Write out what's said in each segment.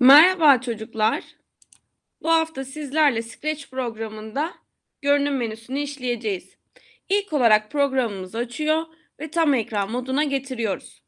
Merhaba çocuklar. Bu hafta sizlerle Scratch programında görünüm menüsünü işleyeceğiz. İlk olarak programımızı açıyor ve tam ekran moduna getiriyoruz.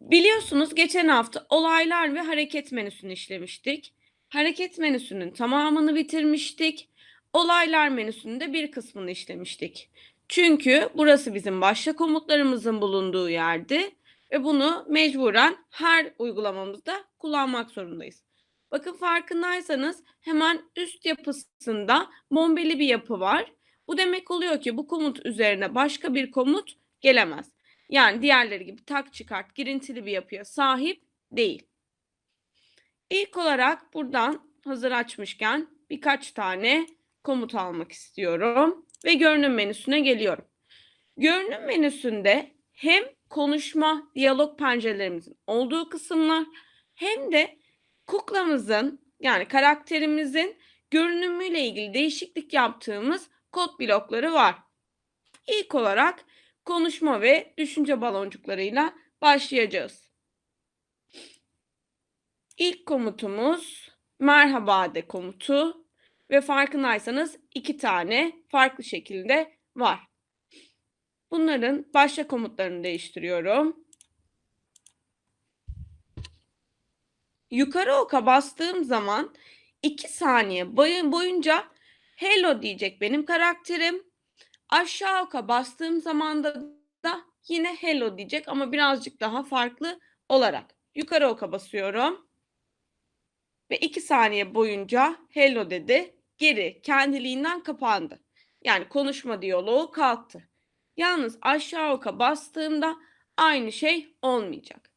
Biliyorsunuz geçen hafta olaylar ve hareket menüsünü işlemiştik. Hareket menüsünün tamamını bitirmiştik. Olaylar menüsünün de bir kısmını işlemiştik. Çünkü burası bizim başla komutlarımızın bulunduğu yerdi ve bunu mecburen her uygulamamızda kullanmak zorundayız. Bakın farkındaysanız hemen üst yapısında bombeli bir yapı var. Bu demek oluyor ki bu komut üzerine başka bir komut gelemez. Yani diğerleri gibi tak çıkart girintili bir yapıya sahip değil. İlk olarak buradan hazır açmışken birkaç tane komut almak istiyorum ve görünüm menüsüne geliyorum. Görünüm menüsünde hem konuşma, diyalog pencerelerimizin olduğu kısımlar hem de kuklamızın yani karakterimizin görünümüyle ilgili değişiklik yaptığımız kod blokları var. İlk olarak konuşma ve düşünce baloncuklarıyla başlayacağız. İlk komutumuz merhaba de komutu ve farkındaysanız iki tane farklı şekilde var. Bunların başla komutlarını değiştiriyorum. Yukarı oka bastığım zaman 2 saniye boyunca hello diyecek benim karakterim. Aşağı oka bastığım zaman da yine hello diyecek ama birazcık daha farklı olarak. Yukarı oka basıyorum. Ve 2 saniye boyunca hello dedi. Geri kendiliğinden kapandı. Yani konuşma diyaloğu kalktı. Yalnız aşağı oka bastığımda aynı şey olmayacak.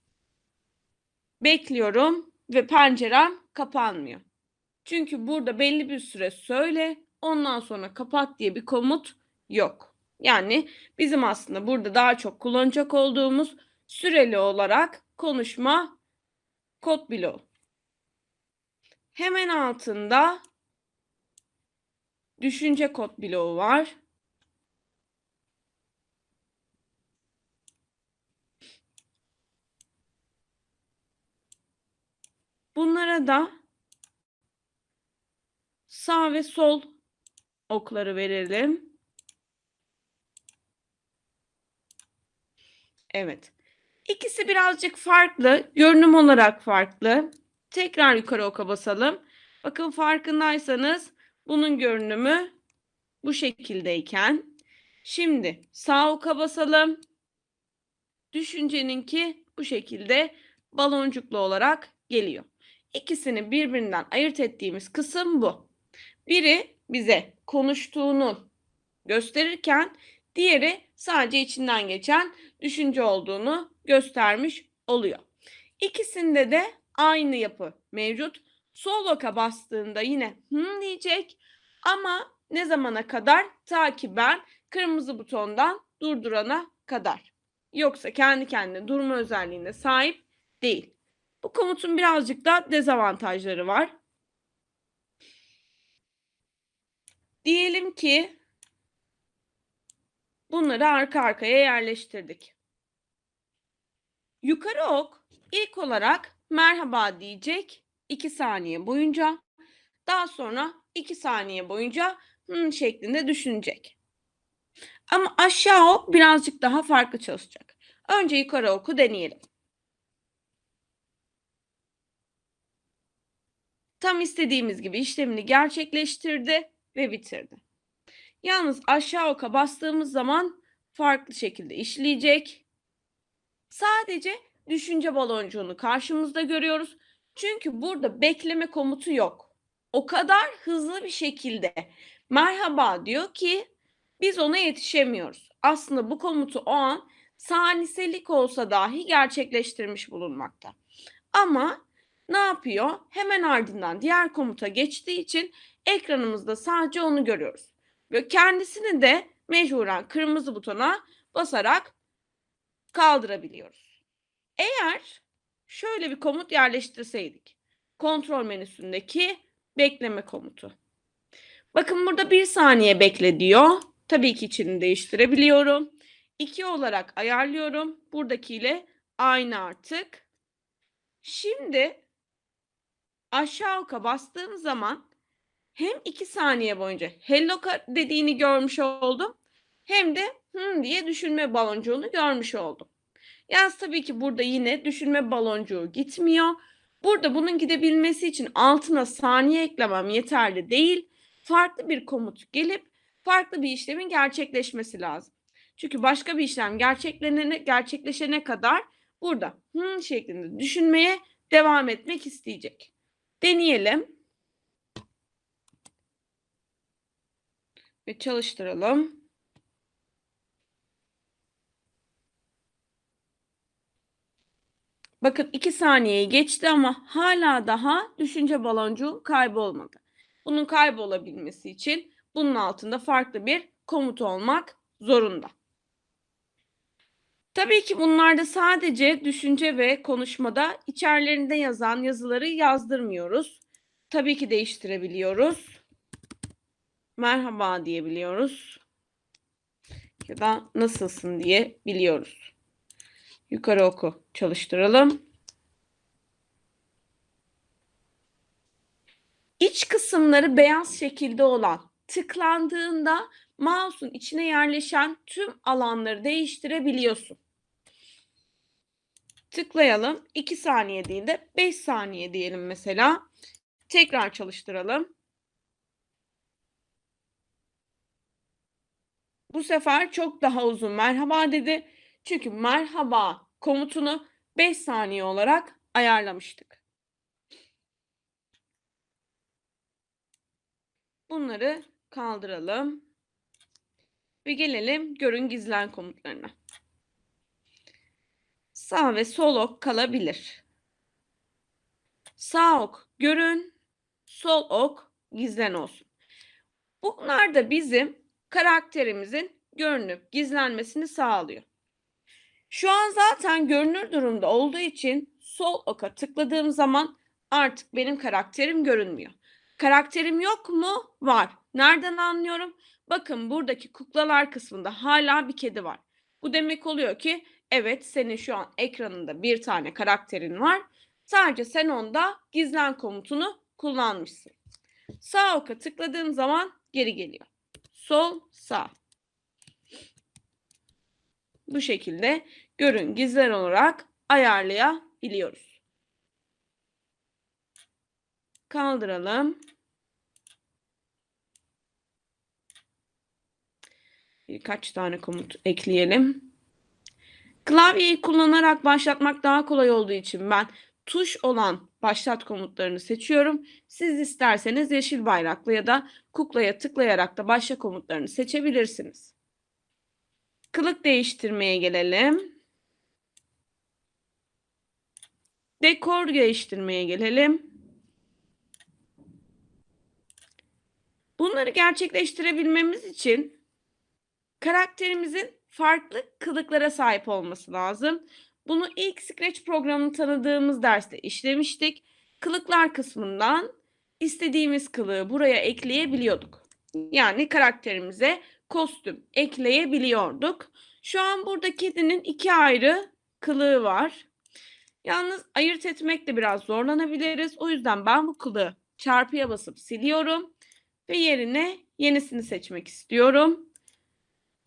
Bekliyorum ve pencerem kapanmıyor. Çünkü burada belli bir süre söyle, ondan sonra kapat diye bir komut yok. Yani bizim aslında burada daha çok kullanacak olduğumuz süreli olarak konuşma kod bloğu. Hemen altında düşünce kod bloğu var. Bunlara da sağ ve sol okları verelim. Evet. İkisi birazcık farklı. Görünüm olarak farklı. Tekrar yukarı oka basalım. Bakın farkındaysanız bunun görünümü bu şekildeyken şimdi sağ oka basalım. Düşünceninki bu şekilde baloncuklu olarak geliyor. İkisini birbirinden ayırt ettiğimiz kısım bu. Biri bize konuştuğunu gösterirken diğeri sadece içinden geçen düşünce olduğunu göstermiş oluyor. İkisinde de aynı yapı mevcut. Sol oka bastığında yine hı diyecek ama ne zamana kadar? Ta ki ben kırmızı butondan durdurana kadar. Yoksa kendi kendine durma özelliğine sahip değil. Bu komutun birazcık da dezavantajları var. Diyelim ki bunları arka arkaya yerleştirdik. Yukarı ok ilk olarak merhaba diyecek 2 saniye boyunca. Daha sonra 2 saniye boyunca hmm şeklinde düşünecek. Ama aşağı ok birazcık daha farklı çalışacak. Önce yukarı oku deneyelim. Tam istediğimiz gibi işlemini gerçekleştirdi ve bitirdi. Yalnız aşağı oka bastığımız zaman farklı şekilde işleyecek. Sadece düşünce baloncuğunu karşımızda görüyoruz. Çünkü burada bekleme komutu yok. O kadar hızlı bir şekilde merhaba diyor ki biz ona yetişemiyoruz. Aslında bu komutu o an saniselik olsa dahi gerçekleştirmiş bulunmakta. Ama ne yapıyor? Hemen ardından diğer komuta geçtiği için ekranımızda sadece onu görüyoruz. Ve kendisini de mecburen kırmızı butona basarak kaldırabiliyoruz. Eğer şöyle bir komut yerleştirseydik. Kontrol menüsündeki bekleme komutu. Bakın burada bir saniye bekle diyor. Tabii ki içini değiştirebiliyorum. 2 olarak ayarlıyorum. Buradakiyle aynı artık. Şimdi aşağı oka bastığım zaman hem 2 saniye boyunca hello dediğini görmüş oldum hem de hı diye düşünme baloncuğunu görmüş oldum. Yalnız tabii ki burada yine düşünme baloncuğu gitmiyor. Burada bunun gidebilmesi için altına saniye eklemem yeterli değil. Farklı bir komut gelip farklı bir işlemin gerçekleşmesi lazım. Çünkü başka bir işlem gerçeklenene, gerçekleşene kadar burada hı şeklinde düşünmeye devam etmek isteyecek. Deneyelim. Ve çalıştıralım. Bakın 2 saniyeyi geçti ama hala daha düşünce baloncuğu kaybolmadı. Bunun kaybolabilmesi için bunun altında farklı bir komut olmak zorunda. Tabii ki bunlarda sadece düşünce ve konuşmada içerilerinde yazan yazıları yazdırmıyoruz. Tabii ki değiştirebiliyoruz. Merhaba diyebiliyoruz. Ya da nasılsın diye biliyoruz. Yukarı oku çalıştıralım. İç kısımları beyaz şekilde olan tıklandığında mouse'un içine yerleşen tüm alanları değiştirebiliyorsun. Tıklayalım. 2 saniye değil de 5 saniye diyelim mesela. Tekrar çalıştıralım. Bu sefer çok daha uzun merhaba dedi. Çünkü merhaba komutunu 5 saniye olarak ayarlamıştık. Bunları kaldıralım. Ve gelelim görün gizlen komutlarına. Sağ ve sol ok kalabilir. Sağ ok görün, sol ok gizlen olsun. Bunlar da bizim karakterimizin görünüp gizlenmesini sağlıyor. Şu an zaten görünür durumda olduğu için sol oka tıkladığım zaman artık benim karakterim görünmüyor. Karakterim yok mu? Var. Nereden anlıyorum? Bakın buradaki kuklalar kısmında hala bir kedi var. Bu demek oluyor ki evet senin şu an ekranında bir tane karakterin var. Sadece sen onda gizlen komutunu kullanmışsın. Sağ oka tıkladığın zaman geri geliyor. Sol, sağ. Bu şekilde görün gizler olarak ayarlayabiliyoruz. Kaldıralım. Birkaç tane komut ekleyelim. Klavyeyi kullanarak başlatmak daha kolay olduğu için ben tuş olan başlat komutlarını seçiyorum. Siz isterseniz yeşil bayraklı ya da kuklaya tıklayarak da başla komutlarını seçebilirsiniz. Kılık değiştirmeye gelelim. Dekor değiştirmeye gelelim. Bunları gerçekleştirebilmemiz için karakterimizin farklı kılıklara sahip olması lazım. Bunu ilk Scratch programını tanıdığımız derste işlemiştik. Kılıklar kısmından istediğimiz kılığı buraya ekleyebiliyorduk. Yani karakterimize kostüm ekleyebiliyorduk. Şu an burada kedinin iki ayrı kılığı var. Yalnız ayırt etmekte biraz zorlanabiliriz. O yüzden ben bu kılığı çarpıya basıp siliyorum ve yerine yenisini seçmek istiyorum.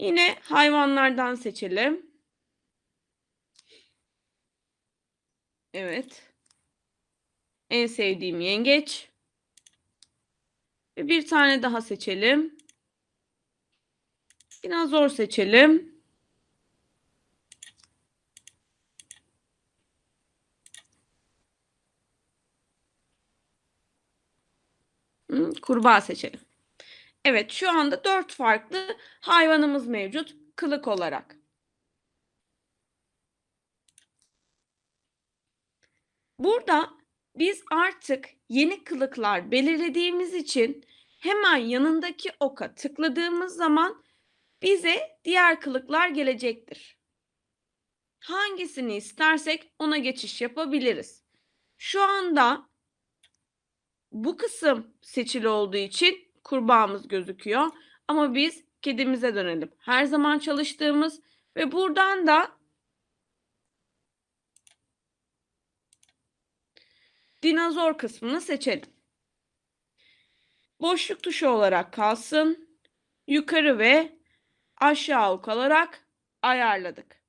Yine hayvanlardan seçelim. Evet. En sevdiğim yengeç. Ve bir tane daha seçelim. Biraz zor seçelim. Kurbağa seçelim. Evet şu anda dört farklı hayvanımız mevcut kılık olarak. Burada biz artık yeni kılıklar belirlediğimiz için hemen yanındaki oka tıkladığımız zaman bize diğer kılıklar gelecektir. Hangisini istersek ona geçiş yapabiliriz. Şu anda bu kısım seçili olduğu için kurbağamız gözüküyor. Ama biz kedimize dönelim. Her zaman çalıştığımız ve buradan da dinozor kısmını seçelim. Boşluk tuşu olarak kalsın. Yukarı ve aşağı ok alarak ayarladık.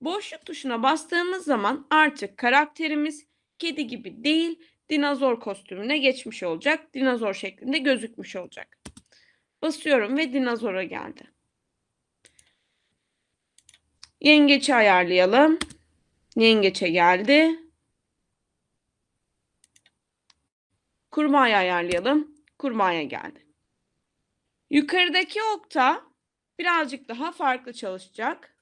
Boşluk tuşuna bastığımız zaman artık karakterimiz kedi gibi değil, dinozor kostümüne geçmiş olacak. Dinozor şeklinde gözükmüş olacak. Basıyorum ve dinozora geldi. Yengeç'i ayarlayalım. Yengeçe geldi. Kurbağayı ayarlayalım. Kurbağaya geldi. Yukarıdaki okta birazcık daha farklı çalışacak.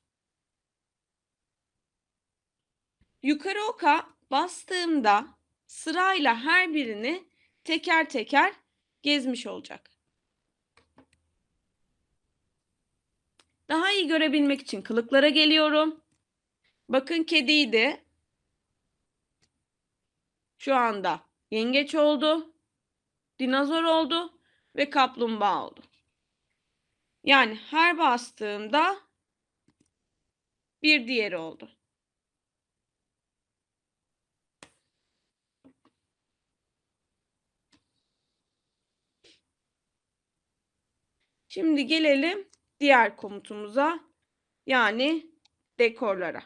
Yukarı oka bastığımda sırayla her birini teker teker gezmiş olacak. Daha iyi görebilmek için kılıklara geliyorum. Bakın kediydi. Şu anda yengeç oldu, dinozor oldu ve kaplumbağa oldu. Yani her bastığımda bir diğeri oldu. Şimdi gelelim diğer komutumuza yani dekorlara.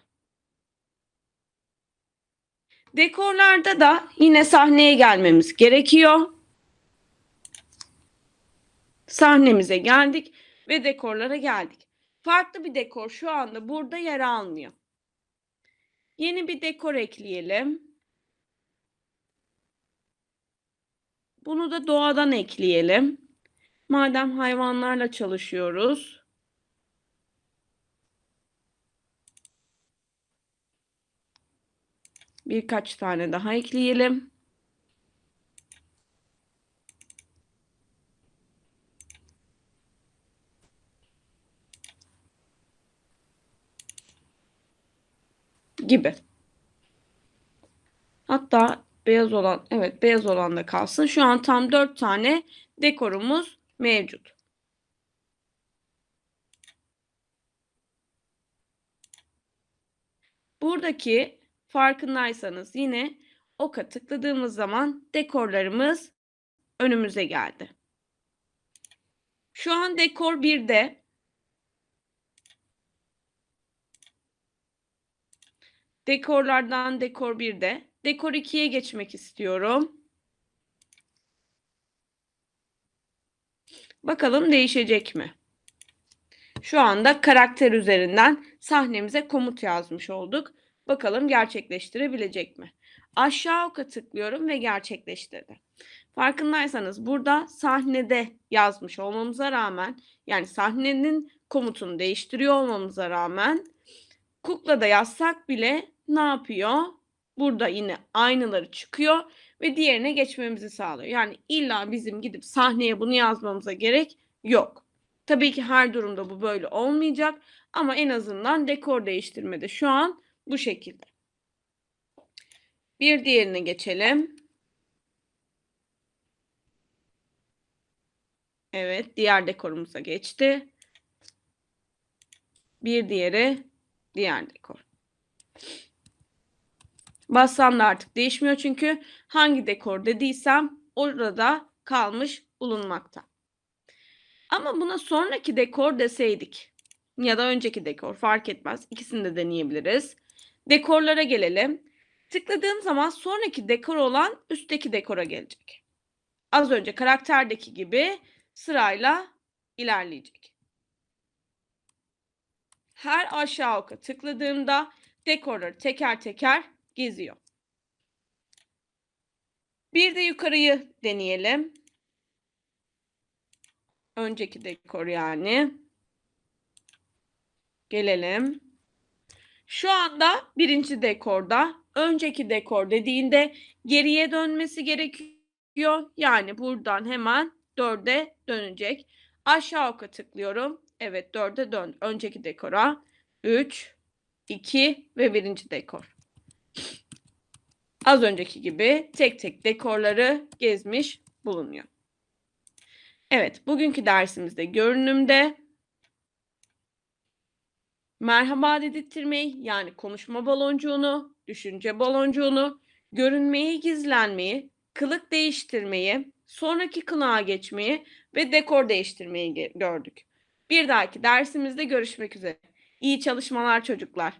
Dekorlarda da yine sahneye gelmemiz gerekiyor. Sahnemize geldik ve dekorlara geldik. Farklı bir dekor şu anda burada yer almıyor. Yeni bir dekor ekleyelim. Bunu da doğadan ekleyelim. Madem hayvanlarla çalışıyoruz. Birkaç tane daha ekleyelim. Gibi. Hatta beyaz olan, evet beyaz olan da kalsın. Şu an tam 4 tane dekorumuz mevcut. Buradaki farkındaysanız yine oka tıkladığımız zaman dekorlarımız önümüze geldi. Şu an dekor 1'de. Dekorlardan dekor 1'de. Dekor 2'ye geçmek istiyorum. Bakalım değişecek mi? Şu anda karakter üzerinden sahnemize komut yazmış olduk. Bakalım gerçekleştirebilecek mi? Aşağı oka tıklıyorum ve gerçekleştirdi. Farkındaysanız burada sahnede yazmış olmamıza rağmen yani sahnenin komutunu değiştiriyor olmamıza rağmen kuklada yazsak bile ne yapıyor? Burada yine aynıları çıkıyor ve diğerine geçmemizi sağlıyor. Yani illa bizim gidip sahneye bunu yazmamıza gerek yok. Tabii ki her durumda bu böyle olmayacak ama en azından dekor değiştirmede şu an bu şekilde. Bir diğerine geçelim. Evet, diğer dekorumuza geçti. Bir diğeri diğer dekor. Bassam da artık değişmiyor çünkü hangi dekor dediysem orada kalmış bulunmakta. Ama buna sonraki dekor deseydik ya da önceki dekor fark etmez. İkisini de deneyebiliriz. Dekorlara gelelim. Tıkladığım zaman sonraki dekor olan üstteki dekora gelecek. Az önce karakterdeki gibi sırayla ilerleyecek. Her aşağı oka tıkladığımda dekorları teker teker geziyor. Bir de yukarıyı deneyelim. Önceki dekor yani. Gelelim. Şu anda birinci dekorda önceki dekor dediğinde geriye dönmesi gerekiyor. Yani buradan hemen dörde dönecek. Aşağı oka tıklıyorum. Evet dörde dön. Önceki dekora. 3, 2 ve birinci dekor. Az önceki gibi tek tek dekorları gezmiş bulunuyor. Evet, bugünkü dersimizde görünümde merhaba dedirtmeyi yani konuşma baloncuğunu düşünce baloncuğunu, görünmeyi, gizlenmeyi, kılık değiştirmeyi, sonraki kılığa geçmeyi ve dekor değiştirmeyi gördük. Bir dahaki dersimizde görüşmek üzere. İyi çalışmalar çocuklar.